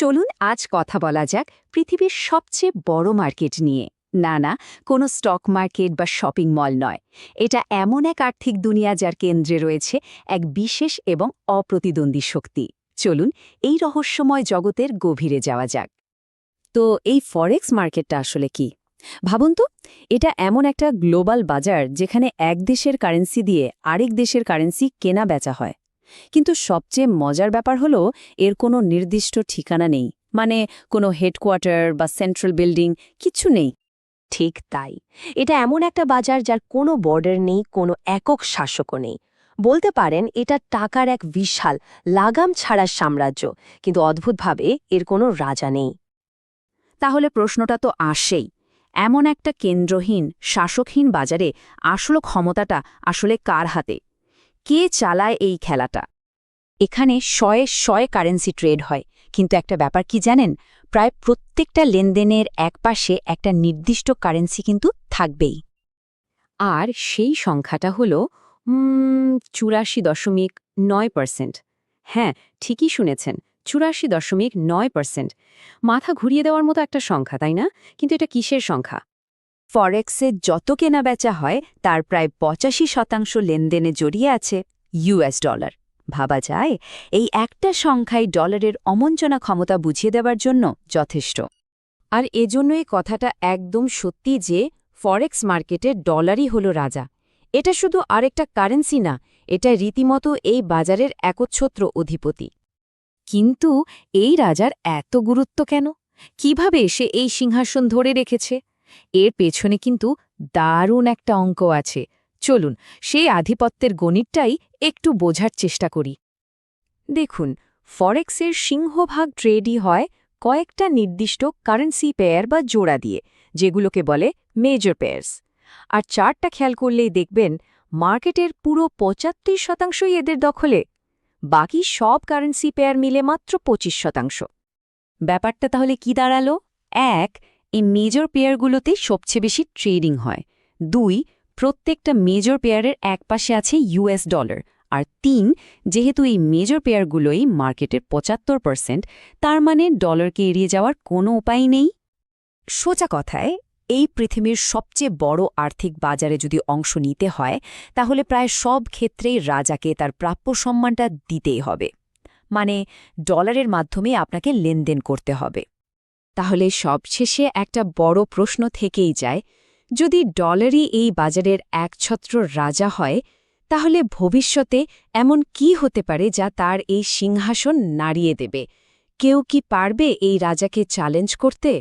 চলুন আজ কথা বলা যাক পৃথিবীর সবচেয়ে বড় মার্কেট নিয়ে। না না, কোনো স্টক মার্কেট বা শপিং মল নয়। এটা এমন এক আর্থিক দুনিয়া যার কেন্দ্রে রয়েছে এক বিশেষ এবং অপ্রতিদ্বন্দ্বী শক্তি। চলুন এই রহস্যময় জগতের গভীরে যাওয়া যাক। তো এই ফরেক্স মার্কেটটা আসলে কি? ভাবুন তো, এটা এমন একটা গ্লোবাল বাজার যেখানে এক দেশের কারেন্সি দিয়ে আরেক দেশের কারেন্সি কেনা বেচা হয়। কিন্তু সবচেয়ে মজার ব্যাপার হলো, এর কোনো নির্দিষ্ট ঠিকানা নেই। মানে কোনো হেডকোয়ার্টার বা সেন্ট্রাল বিল্ডিং কিছু নেই। ঠিক তাই। এটা এমন একটা বাজার যার কোনো বর্ডার নেই, কোনো একক শাসকও নেই। বলতে পারেন, এটা টাকার এক বিশাল, লাগাম ছাড়ার সাম্রাজ্য, কিন্তু অদ্ভুতভাবে এর কোনো রাজা নেই। তাহলে প্রশ্নটা তো আসেই। এমন একটা কেন্দ্রহীন, শাসকহীন বাজারে আসল ক্ষমতাটা আসলে কার হাতে? কে চালায় এই খেলাটা? এখানে শয়ে শয়ে কারেন্সি ট্রেড হয়। কিন্তু একটা ব্যাপার কি জানেন? প্রায় প্রত্যেকটা লেনদেনের একপাশে একটা নির্দিষ্ট কারেন্সি কিন্তু থাকবেই। আর সেই সংখ্যাটা হল চুরাশি দশমিক নয় পার্সেন্ট হ্যাঁ ঠিকই শুনেছেন, চুরাশি দশমিক নয় পার্সেন্ট মাথা ঘুরিয়ে দেওয়ার মতো একটা সংখ্যা, তাই না? কিন্তু এটা কিসের সংখ্যা? ফরেক্সে যত কেনা বেচা হয়, তার প্রায় পঁচাশি শতাংশ লেনদেনে জড়িয়ে আছে ইউএস ডলার। ভাবা যায়, এই একটা সংখ্যাই ডলারের অমঞ্চনা ক্ষমতা বুঝিয়ে দেওয়ার জন্য যথেষ্ট। আর এজন্যই কথাটা একদম সত্যি যে, ফরেক্স মার্কেটে ডলারই হল রাজা। এটা শুধু আরেকটা কারেন্সি না, এটা রীতিমতো এই বাজারের একচ্ছত্র অধিপতি। কিন্তু এই রাজার এত গুরুত্ব কেন? কীভাবে সে এই সিংহাসন ধরে রেখেছে? এর পেছনে কিন্তু দারুণ একটা অঙ্ক আছে। চলুন, সেই আধিপত্যের গণিতটাই একটু বোঝার চেষ্টা করি। দেখুন, ফরেক্সের সিংহভাগ ট্রেডই হয় কয়েকটা নির্দিষ্ট কারেন্সি পেয়ার বা জোড়া দিয়ে, যেগুলোকে বলে মেজর পেয়ার্স আর চারটা খেয়াল করলেই দেখবেন, মার্কেটের পুরো পঁচাত্তর শতাংশই এদের দখলে। বাকি সব কারেন্সি পেয়ার মিলে মাত্র পঁচিশ শতাংশ। ব্যাপারটা তাহলে কি দাঁড়াল? এক এই মেজর পেয়ারগুলোতে সবচেয়ে বেশি ট্রেডিং হয়। দুই, প্রত্যেকটা মেজর পেয়ারের একপাশে আছে ইউএস ডলার আর তিন, যেহেতু এই মেজর পেয়ারগুলোই মার্কেটের পঁচাত্তর পার্সেন্ট তার মানে ডলারকে এড়িয়ে যাওয়ার কোনো উপায় নেই। সোজা কথায়, এই পৃথিবীর সবচেয়ে বড় আর্থিক বাজারে যদি অংশ নিতে হয়, তাহলে প্রায় সব ক্ষেত্রেই রাজাকে তার প্রাপ্য সম্মানটা দিতেই হবে। মানে ডলারের মাধ্যমে আপনাকে লেনদেন করতে হবে। তাহলে সবশেষে একটা বড় প্রশ্ন থেকেই যায়, যদি ডলারই এই বাজারের একছত্র রাজা হয়, তাহলে ভবিষ্যতে এমন কি হতে পারে যা তার এই সিংহাসন নাড়িয়ে দেবে? কেউ কি পারবে এই রাজাকে চ্যালেঞ্জ করতে?